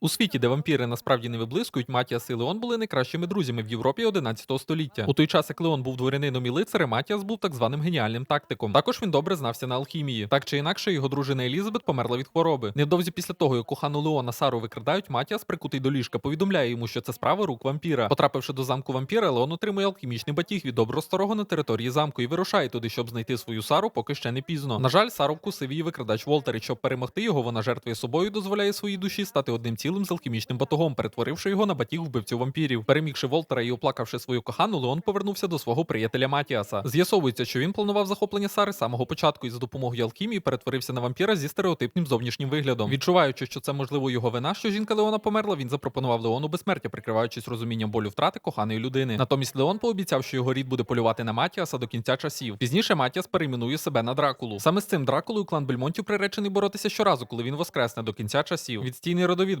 У світі, де вампіри насправді не виблискують, Матіас і Леон були найкращими друзями в Європі 11 століття. У той час, як Леон був дворянином і лицарем, Матіас був так званим геніальним тактиком. Також він добре знався на алхімії. Так чи інакше, його дружина Елізабет померла від хвороби. Невдовзі після того, як кохану Леона Сару викрадають, Матіас, прикутий до ліжка, повідомляє йому, що це справа рук вампіра. Потрапивши до замку вампіра, Леон отримує алхімічний батіг від доброго старого на території замку і вирушає туди, щоб знайти свою Сару, поки ще не пізно. На жаль, Сару вкусив її викрадач Волтер, і щоб перемогти його, вона жертвує собою, дозволяє своїй душі стати одним цілим з алхімічним батогом, перетворивши його на батіг вбивцю вампірів. Перемігши Волтера і оплакавши свою кохану, Леон повернувся до свого приятеля Матіаса. З'ясовується, що він планував захоплення Сари з самого початку і за допомогою алхімії перетворився на вампіра зі стереотипним зовнішнім виглядом. Відчуваючи, що це можливо його вина, що жінка Леона померла, він запропонував Леону безсмертя, прикриваючись розумінням болю втрати коханої людини. Натомість Леон пообіцяв, що його рід буде полювати на Матіаса до кінця часів. Пізніше Матіас перейменує себе на Дракулу. Саме з цим Дракулою клан Бельмонтів приречений боротися щоразу, коли він воскресне до кінця часів. Відстійний родовід,